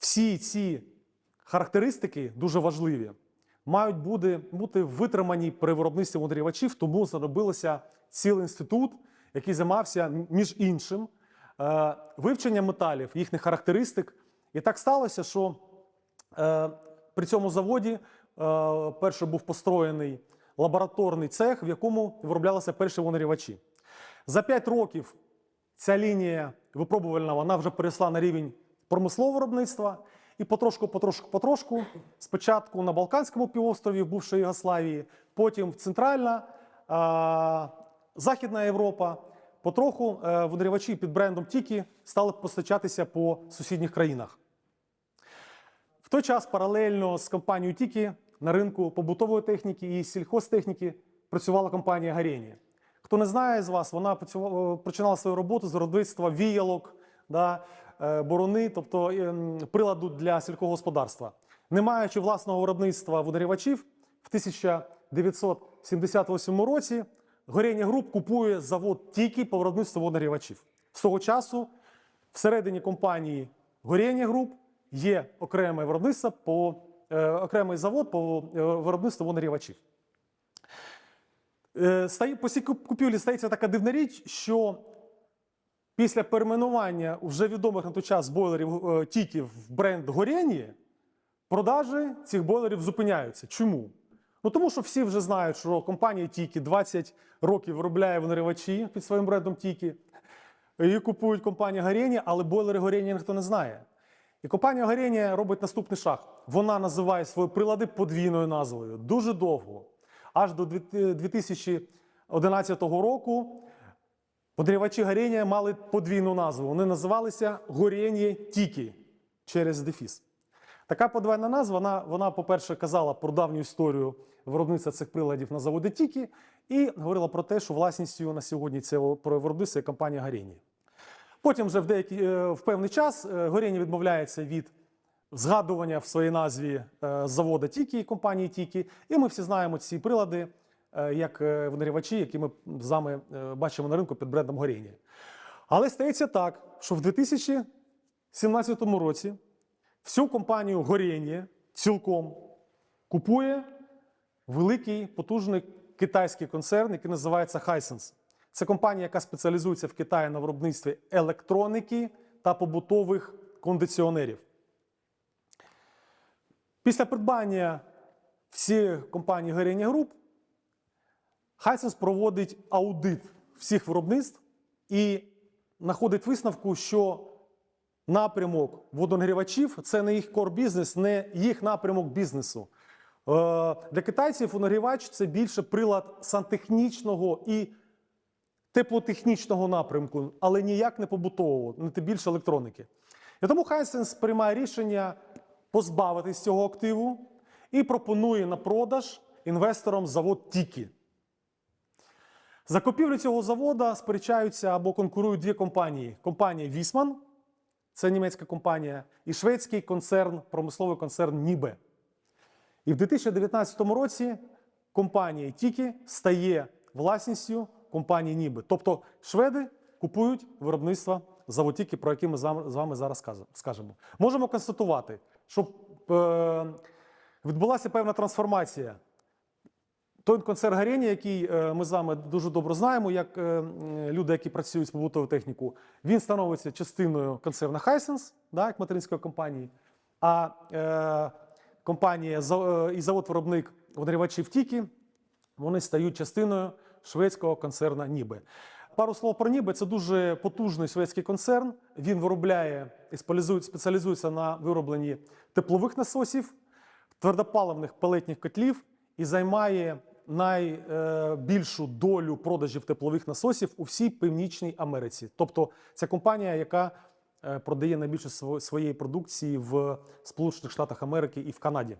Всі ці характеристики дуже важливі, мають бути, бути витримані при виробництві моделювачів, тому заробилося цілий інститут, який займався між іншим е, вивченням металів, їхніх характеристик. І так сталося, що е, при цьому заводі е, перше був построєний лабораторний цех, в якому вироблялися перші вонарівачі. За 5 років ця лінія випробувальна вона вже перейшла на рівень промислового виробництва. І потрошку, потрошку, потрошку, спочатку на Балканському півострові, бувшої Югославії, потім в Центральна, а, Західна Європа, потроху е, вонарівачі під брендом Тікі стали постачатися по сусідніх країнах. В той час паралельно з компанією Тікі на ринку побутової техніки і сільхозтехніки працювала компанія Гарені. Хто не знає з вас, вона починала свою роботу з виробництва віялок, да, е, борони, тобто ем, приладу для сільськогосподарства. Не маючи власного виробництва водорівачів, в 1978 році Горіння Груп купує завод тільки по виробництву водорівачів. З того часу всередині компанії Горіння Груп є окреме виробництво по е, окремий завод по е, виробництву водорівачів. Е, стає- По цій купівлі стається така дивна річ, що після перейменування вже відомих на той час бойлерів е, тіків в бренд Горєні, продажі цих бойлерів зупиняються. Чому? Ну тому що всі вже знають, що компанія Тікі 20 років виробляє виноривачі під своїм брендом Тікі. Її купують компанія Горєні, але бойлери Горєні ніхто не знає. І компанія Горєні робить наступний шаг. Вона називає свої прилади подвійною назвою дуже довго. Аж до 2011 року Подрівачі горіння мали подвійну назву. Вони називалися горіння Тікі через дефіс. Така подвійна назва, вона, вона, по-перше, казала про давню історію виробництва цих приладів на заводі Тікі і говорила про те, що власністю на сьогодні цього про виробництва є компанія Горіння. Потім вже в, деякий, е, в певний час е, Горіння відмовляється від згадування в своїй назві е, завода Тікі, і компанії Тікі. І ми всі знаємо ці прилади як е, винарівачі, які ми з вами е, бачимо на ринку під брендом Горіння. Але стається так, що в 2017 році всю компанію Горіння цілком купує великий потужний китайський концерн, який називається Hisense. Це компанія, яка спеціалізується в Китаї на виробництві електроніки та побутових кондиціонерів. Після придбання всіх компаній Горіння Груп Hisense проводить аудит всіх виробництв і знаходить висновку, що напрямок водонагрівачів це не їх кор бізнес, не їх напрямок бізнесу. Е, Для китайців водонагрівач це більше прилад сантехнічного і теплотехнічного напрямку, але ніяк не побутового, не тим більше електроніки. І тому Hisense приймає рішення позбавитись цього активу і пропонує на продаж інвесторам завод Тікі. За купівлю цього завода сперечаються або конкурують дві компанії: компанія Вісман, це німецька компанія, і шведський концерн, промисловий концерн Нібе. І в 2019 році компанія Тікі стає власністю компанії Нібе. Тобто шведи купують виробництво завод Тікі, про яке ми з вами, зараз скажемо. Можемо констатувати, що е, відбулася певна трансформація той концерн Гарені, який е, ми з вами дуже добре знаємо, як е, люди, які працюють з побутовою технікою, він становиться частиною концерна Hisense, да, як материнської компанії. А е, компанія е, і завод-виробник водорівачів Тікі вони стають частиною шведського концерна Нібе. Пару слов про Нібе. Це дуже потужний шведський концерн. Він виробляє і спеціалізує- спеціалізується на виробленні теплових насосів, твердопаливних пелетних котлів і займає найбільшу долю продажів теплових насосів у всій Північній Америці. Тобто це компанія, яка е, продає найбільше сво- своєї продукції в Сполучених Штатах Америки і в Канаді.